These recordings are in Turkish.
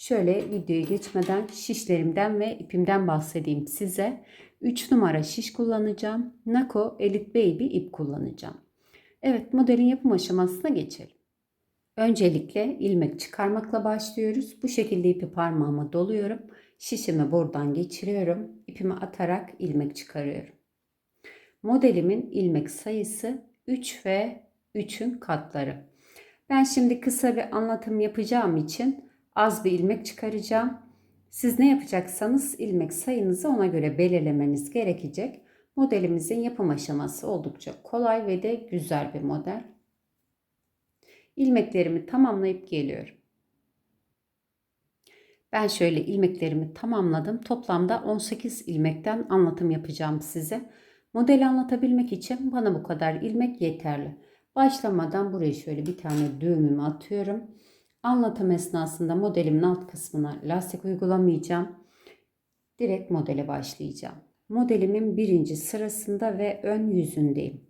Şöyle videoya geçmeden şişlerimden ve ipimden bahsedeyim size. 3 numara şiş kullanacağım. Nako Elite Baby ip kullanacağım. Evet modelin yapım aşamasına geçelim. Öncelikle ilmek çıkarmakla başlıyoruz. Bu şekilde ipi parmağıma doluyorum. Şişimi buradan geçiriyorum. İpimi atarak ilmek çıkarıyorum. Modelimin ilmek sayısı 3 ve 3'ün katları. Ben şimdi kısa bir anlatım yapacağım için az bir ilmek çıkaracağım. Siz ne yapacaksanız ilmek sayınızı ona göre belirlemeniz gerekecek. Modelimizin yapım aşaması oldukça kolay ve de güzel bir model. İlmeklerimi tamamlayıp geliyorum. Ben şöyle ilmeklerimi tamamladım. Toplamda 18 ilmekten anlatım yapacağım size. Modeli anlatabilmek için bana bu kadar ilmek yeterli. Başlamadan buraya şöyle bir tane düğümümü atıyorum. Anlatım esnasında modelimin alt kısmına lastik uygulamayacağım. Direkt modele başlayacağım. Modelimin birinci sırasında ve ön yüzündeyim.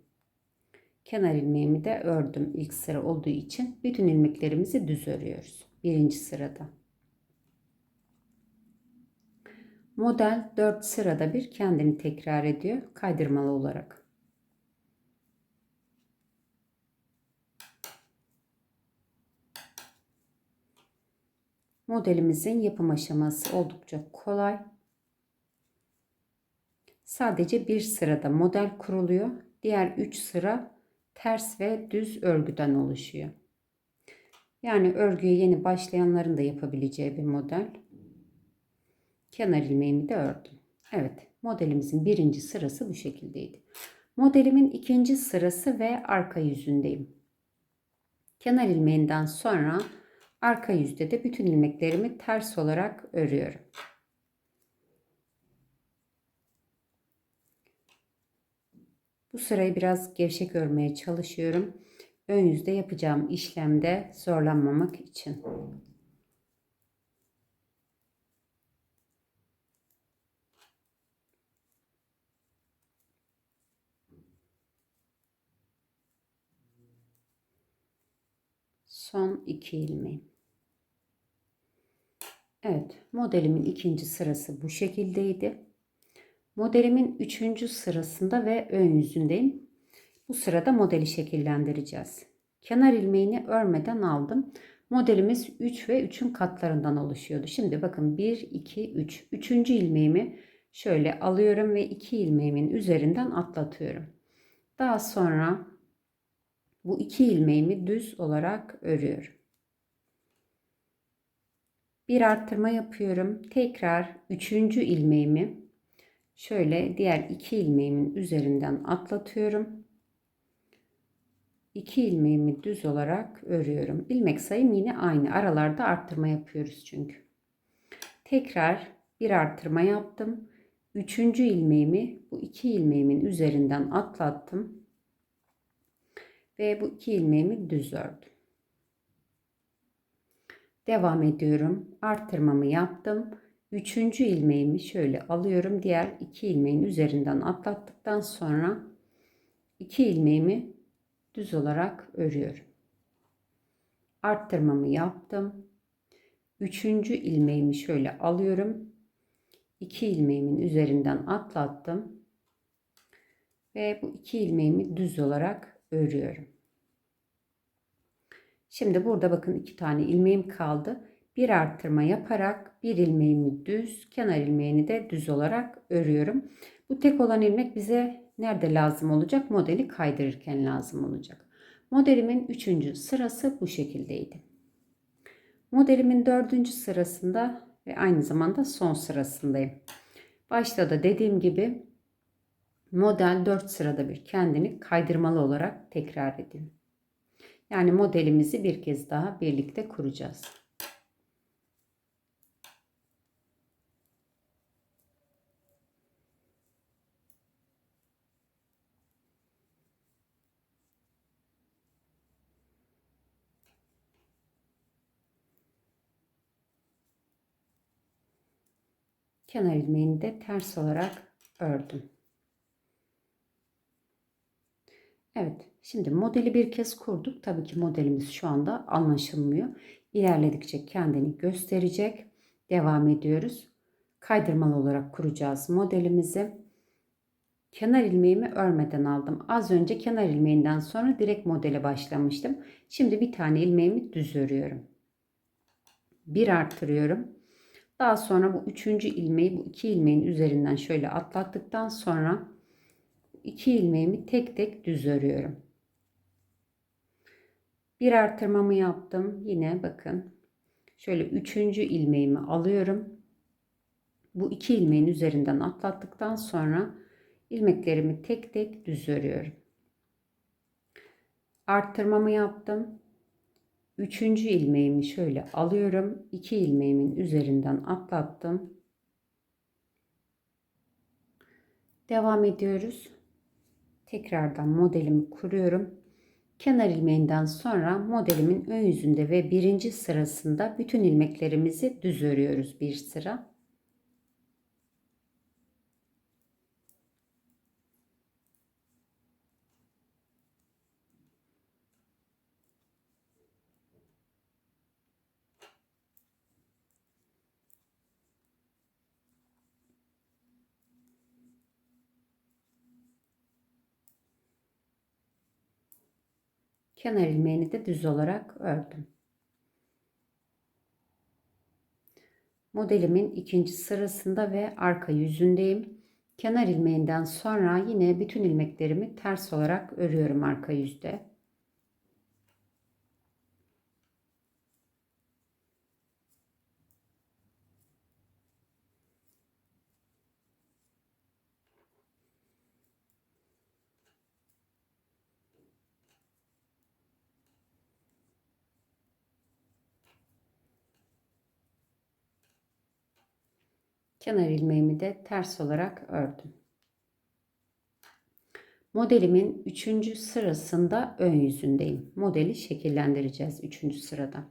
Kenar ilmeğimi de ördüm ilk sıra olduğu için. Bütün ilmeklerimizi düz örüyoruz. Birinci sırada. Model 4 sırada bir kendini tekrar ediyor kaydırmalı olarak. Modelimizin yapım aşaması oldukça kolay. Sadece bir sırada model kuruluyor. Diğer 3 sıra ters ve düz örgüden oluşuyor. Yani örgüye yeni başlayanların da yapabileceği bir model. Kenar ilmeğimi de ördüm. Evet modelimizin birinci sırası bu şekildeydi. Modelimin ikinci sırası ve arka yüzündeyim. Kenar ilmeğinden sonra Arka yüzde de bütün ilmeklerimi ters olarak örüyorum. Bu sırayı biraz gevşek örmeye çalışıyorum. Ön yüzde yapacağım işlemde zorlanmamak için. Son iki ilmeğim. Evet, modelimin ikinci sırası bu şekildeydi. Modelimin üçüncü sırasında ve ön yüzündeyim. Bu sırada modeli şekillendireceğiz. Kenar ilmeğini örmeden aldım. Modelimiz 3 ve 3'ün katlarından oluşuyordu. Şimdi bakın 1, 2, 3. Üçüncü ilmeğimi şöyle alıyorum ve 2 ilmeğimin üzerinden atlatıyorum. Daha sonra bu 2 ilmeğimi düz olarak örüyorum bir arttırma yapıyorum. Tekrar üçüncü ilmeğimi şöyle diğer iki ilmeğimin üzerinden atlatıyorum. İki ilmeğimi düz olarak örüyorum. İlmek sayım yine aynı. Aralarda arttırma yapıyoruz çünkü. Tekrar bir arttırma yaptım. Üçüncü ilmeğimi bu iki ilmeğimin üzerinden atlattım. Ve bu iki ilmeğimi düz ördüm. Devam ediyorum. Arttırmamı yaptım. Üçüncü ilmeğimi şöyle alıyorum. Diğer iki ilmeğin üzerinden atlattıktan sonra iki ilmeğimi düz olarak örüyorum. Arttırmamı yaptım. Üçüncü ilmeğimi şöyle alıyorum. İki ilmeğimin üzerinden atlattım. Ve bu iki ilmeğimi düz olarak örüyorum. Şimdi burada bakın iki tane ilmeğim kaldı. Bir arttırma yaparak bir ilmeğimi düz, kenar ilmeğini de düz olarak örüyorum. Bu tek olan ilmek bize nerede lazım olacak? Modeli kaydırırken lazım olacak. Modelimin üçüncü sırası bu şekildeydi. Modelimin dördüncü sırasında ve aynı zamanda son sırasındayım. Başta da dediğim gibi model 4 sırada bir kendini kaydırmalı olarak tekrar edin. Yani modelimizi bir kez daha birlikte kuracağız. kenar ilmeğini de ters olarak ördüm. Evet, şimdi modeli bir kez kurduk. Tabii ki modelimiz şu anda anlaşılmıyor. İlerledikçe kendini gösterecek. Devam ediyoruz. Kaydırmalı olarak kuracağız modelimizi. Kenar ilmeğimi örmeden aldım. Az önce kenar ilmeğinden sonra direkt modele başlamıştım. Şimdi bir tane ilmeğimi düz örüyorum. Bir artırıyorum. Daha sonra bu üçüncü ilmeği bu iki ilmeğin üzerinden şöyle atlattıktan sonra iki ilmeğimi tek tek düz örüyorum. Bir artırmamı yaptım. Yine bakın şöyle üçüncü ilmeğimi alıyorum. Bu iki ilmeğin üzerinden atlattıktan sonra ilmeklerimi tek tek düz örüyorum. Arttırmamı yaptım. Üçüncü ilmeğimi şöyle alıyorum. iki ilmeğimin üzerinden atlattım. Devam ediyoruz. Tekrardan modelimi kuruyorum. Kenar ilmeğinden sonra modelimin ön yüzünde ve birinci sırasında bütün ilmeklerimizi düz örüyoruz bir sıra. Kenar ilmeğini de düz olarak ördüm. Modelimin ikinci sırasında ve arka yüzündeyim. Kenar ilmeğinden sonra yine bütün ilmeklerimi ters olarak örüyorum arka yüzde. Kenar ilmeğimi de ters olarak ördüm. Modelimin 3. sırasında ön yüzündeyim. Modeli şekillendireceğiz 3. sırada.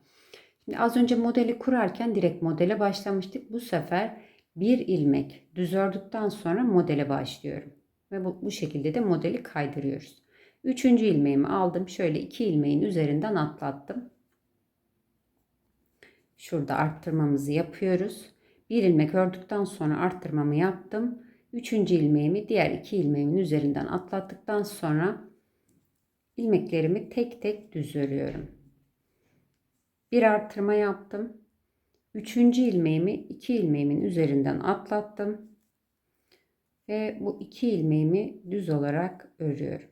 Şimdi az önce modeli kurarken direkt modele başlamıştık. Bu sefer bir ilmek düz ördükten sonra modele başlıyorum. Ve bu, bu şekilde de modeli kaydırıyoruz. Üçüncü ilmeğimi aldım. Şöyle iki ilmeğin üzerinden atlattım. Şurada arttırmamızı yapıyoruz. Bir ilmek ördükten sonra arttırmamı yaptım. Üçüncü ilmeğimi diğer iki ilmeğimin üzerinden atlattıktan sonra ilmeklerimi tek tek düz örüyorum. Bir arttırma yaptım. Üçüncü ilmeğimi iki ilmeğimin üzerinden atlattım. Ve bu iki ilmeğimi düz olarak örüyorum.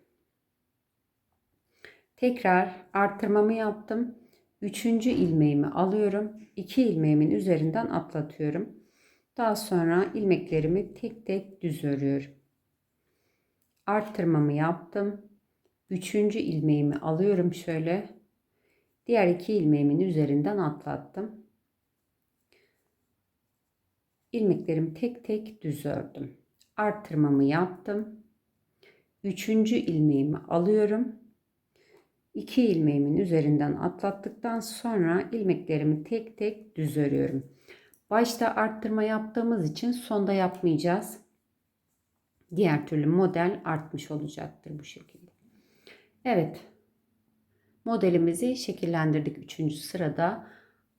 Tekrar arttırmamı yaptım. Üçüncü ilmeğimi alıyorum. iki ilmeğimin üzerinden atlatıyorum. Daha sonra ilmeklerimi tek tek düz örüyorum. Arttırmamı yaptım. Üçüncü ilmeğimi alıyorum şöyle. Diğer iki ilmeğimin üzerinden atlattım. İlmeklerimi tek tek düz ördüm. Arttırmamı yaptım. Üçüncü ilmeğimi alıyorum. 2 ilmeğimin üzerinden atlattıktan sonra ilmeklerimi tek tek düz örüyorum. Başta arttırma yaptığımız için sonda yapmayacağız. Diğer türlü model artmış olacaktır bu şekilde. Evet. Modelimizi şekillendirdik 3. sırada.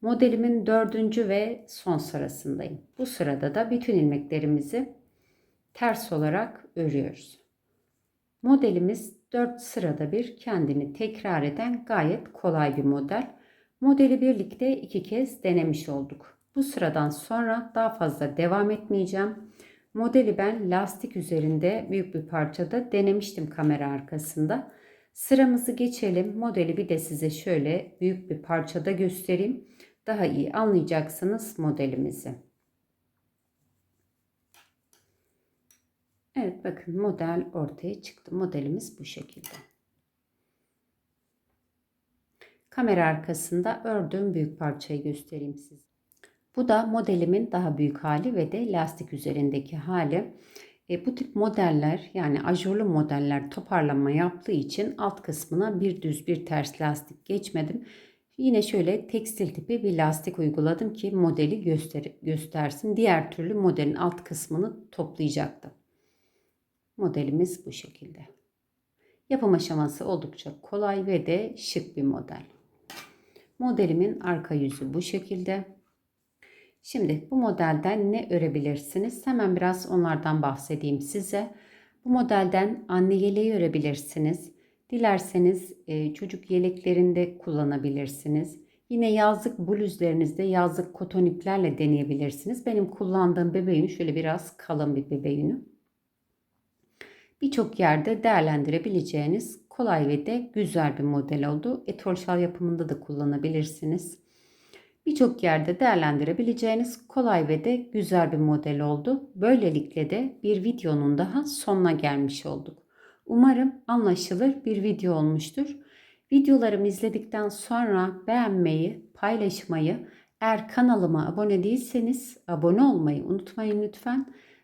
Modelimin 4. ve son sırasındayım. Bu sırada da bütün ilmeklerimizi ters olarak örüyoruz. Modelimiz 4 sırada bir kendini tekrar eden gayet kolay bir model. Modeli birlikte iki kez denemiş olduk. Bu sıradan sonra daha fazla devam etmeyeceğim. Modeli ben lastik üzerinde büyük bir parçada denemiştim kamera arkasında. Sıramızı geçelim. Modeli bir de size şöyle büyük bir parçada göstereyim. Daha iyi anlayacaksınız modelimizi. Evet bakın model ortaya çıktı. Modelimiz bu şekilde. Kamera arkasında ördüğüm büyük parçayı göstereyim size. Bu da modelimin daha büyük hali ve de lastik üzerindeki hali. E, bu tip modeller yani ajurlu modeller toparlanma yaptığı için alt kısmına bir düz bir ters lastik geçmedim. Yine şöyle tekstil tipi bir lastik uyguladım ki modeli göster göstersin. Diğer türlü modelin alt kısmını toplayacaktım. Modelimiz bu şekilde. Yapım aşaması oldukça kolay ve de şık bir model. Modelimin arka yüzü bu şekilde. Şimdi bu modelden ne örebilirsiniz? Hemen biraz onlardan bahsedeyim size. Bu modelden anne yeleği örebilirsiniz. Dilerseniz e, çocuk yeleklerinde kullanabilirsiniz. Yine yazlık bluzlarınızda yazlık koton iplerle deneyebilirsiniz. Benim kullandığım bebe yünü şöyle biraz kalın bir bebe yünü. Birçok yerde değerlendirebileceğiniz kolay ve de güzel bir model oldu. Etol şal yapımında da kullanabilirsiniz. Birçok yerde değerlendirebileceğiniz kolay ve de güzel bir model oldu. Böylelikle de bir videonun daha sonuna gelmiş olduk. Umarım anlaşılır bir video olmuştur. Videolarımı izledikten sonra beğenmeyi, paylaşmayı, eğer kanalıma abone değilseniz abone olmayı unutmayın lütfen.